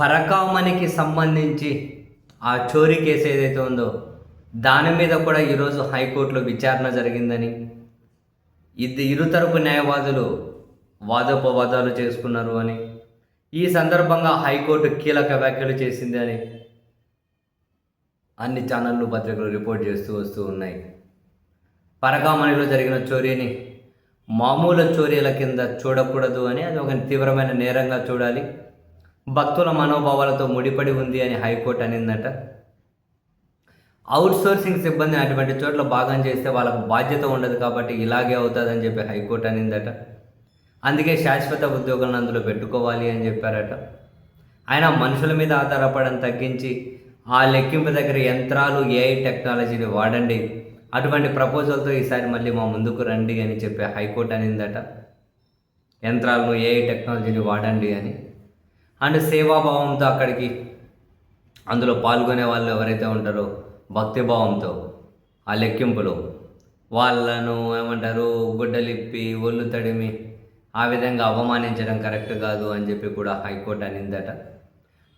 పరకామణికి సంబంధించి ఆ చోరీ కేసు ఏదైతే ఉందో దాని మీద కూడా ఈరోజు హైకోర్టులో విచారణ జరిగిందని. ఇది ఇరు తరపు న్యాయవాదులు వాదోపవాదాలు చేసుకున్నారు అని. ఈ సందర్భంగా హైకోర్టు కీలక వ్యాఖ్యలు చేసింది అని అన్ని ఛానళ్ళు పత్రికలు రిపోర్ట్ చేస్తూ వస్తూ ఉన్నాయి. పరకామణిలో జరిగిన చోరీని మామూలు చోరీల కింద చూడకూడదు అని అది ఒక తీవ్రమైన నేరంగా చూడాలి. భక్తుల మనోభావాలతో ముడిపడి ఉంది అని హైకోర్టు అనిందట. అవుట్ సోర్సింగ్ సిబ్బందిని అటువంటి చోట్ల భాగం చేస్తే వాళ్ళకు బాధ్యత ఉండదు కాబట్టి ఇలాగే అవుతుందని చెప్పి హైకోర్టు అనిందట. అందుకే శాశ్వత ఉద్యోగులను అందులో పెట్టుకోవాలి అని చెప్పారట. ఆయన మనుషుల మీద ఆధారపడడం తగ్గించి ఆ లెక్కింపు దగ్గర యంత్రాలు ఏఐ టెక్నాలజీని వాడండి. అటువంటి ప్రపోజల్తో ఈసారి మళ్ళీ మా ముందుకు రండి అని చెప్పి హైకోర్టు అనిందట. యంత్రాలను ఏఐ టెక్నాలజీని వాడండి అని. అండ్ సేవాభావంతో అక్కడికి అందులో పాల్గొనే వాళ్ళు ఎవరైతే ఉంటారో భక్తిభావంతో ఆ లెక్కింపులో వాళ్ళను ఏమంటారు గుడ్డలిప్పి ఒళ్ళు తడిమి ఆ విధంగా అవమానించడం కరెక్ట్ కాదు అని చెప్పి కూడా హైకోర్టు అనిందట.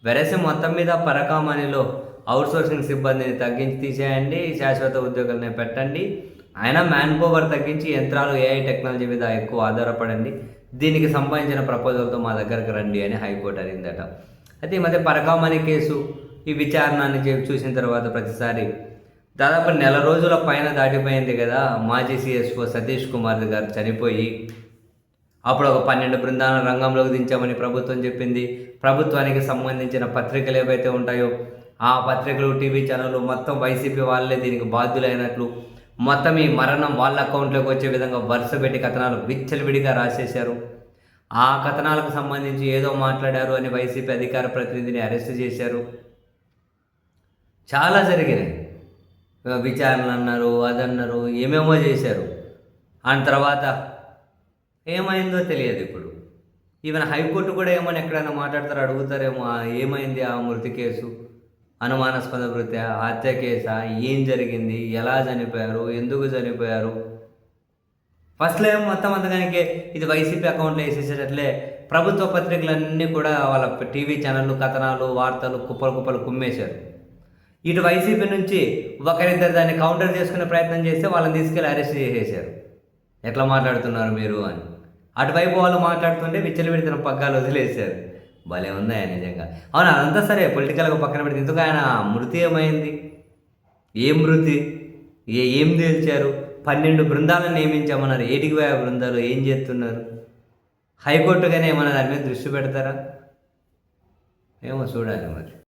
వెరసి మొత్తం మీద పరకామణిలో అవుట్సోర్సింగ్ సిబ్బందిని తగ్గించి తీసేయండి శాశ్వత ఉద్యోగులని పెట్టండి. అయినా మ్యాన్ పవర్ తగ్గించి యంత్రాలు ఏఐ టెక్నాలజీ మీద ఎక్కువ ఆధారపడండి. దీనికి సంబంధించిన ప్రపోజల్తో మా దగ్గరకు రండి అని హైకోర్టు అడిగిందట. అయితే ఈ మధ్య పరకామణి కేసు ఈ విచారణని చెప్పి చూసిన తర్వాత ప్రతిసారి దాదాపు నెల రోజుల పైన దాటిపోయింది కదా మాజీ సిఎస్ఓ సతీష్ కుమార్ గారు చనిపోయి అప్పుడు ఒక పన్నెండు బృందాలను రంగంలోకి దించామని ప్రభుత్వం చెప్పింది. ప్రభుత్వానికి సంబంధించిన పత్రికలు ఏవైతే ఉంటాయో ఆ పత్రికలు టీవీ ఛానళ్ళు మొత్తం వైసీపీ వాళ్ళే దీనికి బాధ్యులైనట్లు మొత్తం ఈ మరణం వాళ్ళ అకౌంట్లోకి వచ్చే విధంగా వరుస పెట్టి కథనాలు విచ్చలవిడిగా రాసేశారు. ఆ కథనాలకు సంబంధించి ఏదో మాట్లాడారు అని వైసీపీ అధికార ప్రతినిధిని అరెస్ట్ చేశారు. చాలా జరిగినాయి. విచారణలు అన్నారు అదన్నారు ఏమేమో చేశారు. ఆ తర్వాత ఏమైందో తెలియదు ఇప్పుడు. ఈవెన్ హైకోర్టు కూడా ఏమని ఎక్కడైనా మాట్లాడతారో అడుగుతారేమో ఏమైంది ఆ మృతి కేసు? అనుమానాస్పద వృత్తి హత్య కేసా ఏం జరిగింది ఎలా చనిపోయారు ఎందుకు చనిపోయారు? ఫస్ట్లో ఏం మొత్తం అంతగానికి ఇది వైసీపీ అకౌంట్లో వేసేసేటట్లే ప్రభుత్వ పత్రికలన్నీ కూడా వాళ్ళ టీవీ ఛానళ్ళు కథనాలు వార్తలు కుప్పలు కుప్పలు కుమ్మేశారు. ఇటు వైసీపీ నుంచి ఒకరిద్దరు దాన్ని కౌంటర్ చేసుకునే ప్రయత్నం చేస్తే వాళ్ళని తీసుకెళ్ళి అరెస్ట్ చేసేసారు ఎట్లా మాట్లాడుతున్నారు మీరు అని. అటువైపు వాళ్ళు మాట్లాడుతుంటే విచ్చలవిడితన పగ్గాలు వదిలేశారు. భలే ఉంది ఆయన నిజంగా. అవును అదంతా సరే పొలిటికల్గా పక్కన పెడితే ఎందుకు ఆయన మృతి ఏమైంది? ఏం మృతి? ఏ ఏం తేల్చారు? పన్నెండు బృందాలను నియమించామన్నారు. ఏటికి పోయే బృందాలు? ఏం చేస్తున్నారు? హైకోర్టుగానే ఏమన్నా దాని మీద దృష్టి పెడతారా? ఏమో చూడాలి మరి.